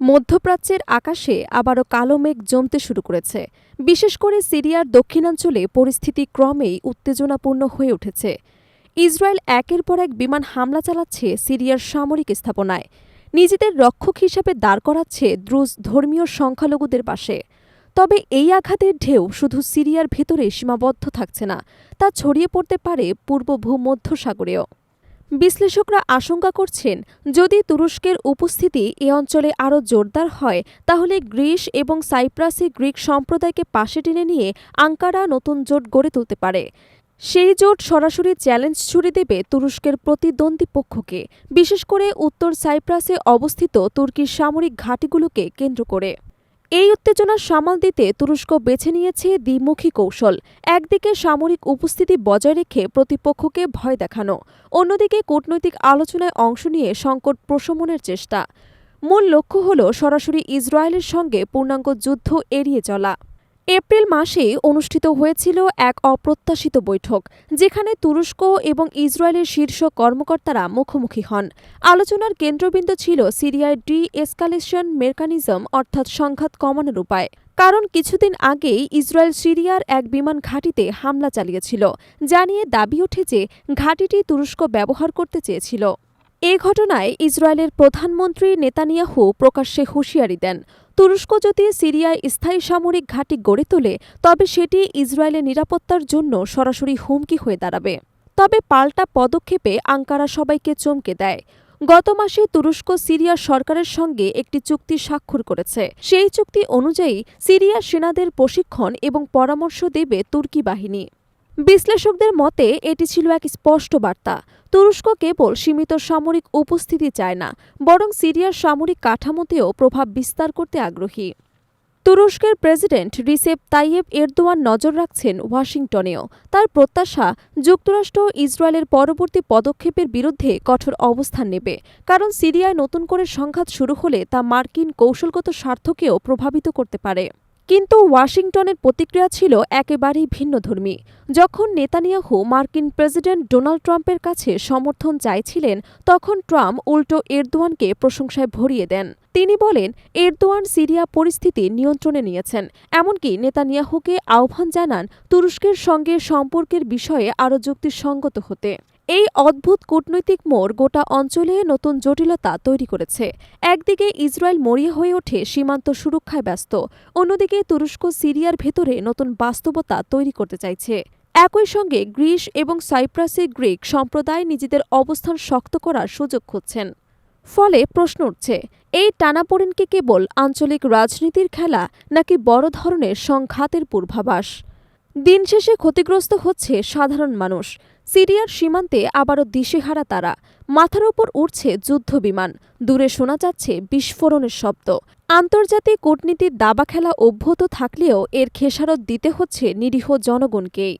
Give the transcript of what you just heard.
মধ্যপ্রাচ্যের আকাশে আবারও কালো মেঘ জমতে শুরু করেছে। বিশেষ করে সিরিয়ার দক্ষিণাঞ্চলে পরিস্থিতি ক্রমেই উত্তেজনাপূর্ণ হয়ে উঠেছে। ইসরায়েল একের পর এক বিমান হামলা চালাচ্ছে সিরিয়ার সামরিক স্থাপনায়। নিজেদের রক্ষক হিসাবে দাঁড় করাচ্ছে দ্রুজ ধর্মীয় সংখ্যালঘুদের পাশে। তবে এই আঘাতের ঢেউ শুধু সিরিয়ার ভেতরে সীমাবদ্ধ থাকছে না, তা ছড়িয়ে পড়তে পারে পূর্ব ভূমধ্যসাগরেও। বিশ্লেষকরা আশঙ্কা করছেন, যদি তুরস্কের উপস্থিতি এ অঞ্চলে আরও জোরদার হয়, তাহলে গ্রিস এবং সাইপ্রাসে গ্রিক সম্প্রদায়কে পাশে টেনে নিয়ে আঙ্কারা নতুন জোট গড়ে তুলতে পারে। সেই জোট সরাসরি চ্যালেঞ্জ ছুড়ে দেবে তুরস্কের প্রতিদ্বন্দ্বী পক্ষকে, বিশেষ করে উত্তর সাইপ্রাসে অবস্থিত তুর্কির সামরিক ঘাঁটিগুলোকে কেন্দ্র করে। এই উত্তেজনা সামাল দিতে তুরস্ক বেছে নিয়েছে দ্বিমুখী কৌশল। একদিকে সামরিক উপস্থিতি বজায় রেখে প্রতিপক্ষকে ভয় দেখানো, অন্যদিকে কূটনৈতিক আলোচনায় অংশ নিয়ে সংকট প্রশমনের চেষ্টা। মূল লক্ষ্য হল সরাসরি ইসরায়েলের সঙ্গে পূর্ণাঙ্গ যুদ্ধ এড়িয়ে চলা। এপ্রিল মাসে অনুষ্ঠিত হয়েছিল এক অপ্রত্যাশিত বৈঠক, যেখানে তুরস্ক এবং ইসরায়েলের শীর্ষ কর্মকর্তারা মুখোমুখি হন। আলোচনার কেন্দ্রবিন্দু ছিল সিরিয়ায় ডি এসকালেশন মেকানিজম, অর্থাৎ সংঘাত কমানোর উপায়। কারণ কিছুদিন আগেই ইসরায়েল সিরিয়ার এক বিমান ঘাঁটিতে হামলা চালিয়েছিল, যা নিয়ে দাবি ওঠে যে ঘাঁটিটি তুরস্ক ব্যবহার করতে চেয়েছিল। এ ঘটনায় ইসরায়েলের প্রধানমন্ত্রী নেতানিয়াহু প্রকাশ্যে হুঁশিয়ারি দেন। তুরস্ক যদি সিরিয়ায় স্থায়ী সামরিক ঘাঁটি গড়ে তোলে, তবে সেটি ইসরায়েলের নিরাপত্তার জন্য সরাসরি হুমকি হয়ে দাঁড়াবে। তবে পাল্টা পদক্ষেপে আঙ্কারা সবাইকে চমকে দেয়। গত মাসে তুরস্ক সিরিয়া সরকারের সঙ্গে একটি চুক্তি স্বাক্ষর করেছে। সেই চুক্তি অনুযায়ী সিরিয়া সেনাদের প্রশিক্ষণ এবং পরামর্শ দেবে তুর্কি বাহিনী। বিশ্লেষকদের মতে, এটি ছিল এক স্পষ্ট বার্তা। তুরস্ক কেবল সীমিত সামরিক উপস্থিতি চায় না, বরং সিরিয়ার সামরিক কাঠামোতেও প্রভাব বিস্তার করতে আগ্রহী। তুরস্কের প্রেসিডেন্ট রিসেপ তাইয়েব এরদোয়ান নজর রাখছেন ওয়াশিংটনেও। তার প্রত্যাশা, যুক্তরাষ্ট্র ইসরায়েলের পরবর্তী পদক্ষেপের বিরুদ্ধে কঠোর অবস্থান নেবে, কারণ সিরিয়ায় নতুন করে সংঘাত শুরু হলে তা মার্কিন কৌশলগত স্বার্থকেও প্রভাবিত করতে পারে। কিন্তু ওয়াশিংটনের প্রতিক্রিয়া ছিল একেবারেই ভিন্নধর্মী। যখন নেতানিয়াহু মার্কিন প্রেসিডেন্ট ডোনাল্ড ট্রাম্পের কাছে সমর্থন চাইছিলেন, তখন ট্রাম্প উল্টো এরদোয়ানকে প্রশংসায় ভরিয়ে দেন। তিনি বলেন, এরদোয়ান সিরিয়া পরিস্থিতি নিয়ন্ত্রণে নিয়েছেন। এমনকি নেতানিয়াহুকে আহ্বান জানান তুরস্কের সঙ্গে সম্পর্কের বিষয়ে আরও যুক্তিসঙ্গত হতে। এই অদ্ভুত কূটনৈতিক মোড় গোটা অঞ্চলে নতুন জটিলতা তৈরি করেছে। একদিকে ইসরায়েল মরিয়া হয়ে ওঠে সীমান্ত সুরক্ষায় ব্যস্ত, অন্যদিকে তুরস্ক সিরিয়ার ভেতরে নতুন বাস্তবতা তৈরি করতে চাইছে। একই সঙ্গে গ্রিস এবং সাইপ্রাসে গ্রিক সম্প্রদায় নিজেদের অবস্থান শক্ত করার সুযোগ খুঁজছেন। ফলে প্রশ্ন উঠছে, এই টানাপোড়েনকে কেবল আঞ্চলিক রাজনীতির খেলা নাকি বড় ধরনের সংঘাতের পূর্বাভাস? দিন শেষে ক্ষতিগ্রস্ত হচ্ছে সাধারণ মানুষ। সিরিয়ার সীমান্তে আবারও দিশেহারা তারা। মাথার ওপর উঠছে যুদ্ধবিমান। দূরে শোনা যাচ্ছে বিস্ফোরণের শব্দ। আন্তর্জাতিক কূটনীতির দাবা খেলা অভ্যত থাকলেও এর খেসারত দিতে হচ্ছে নিরীহ জনগণকেই।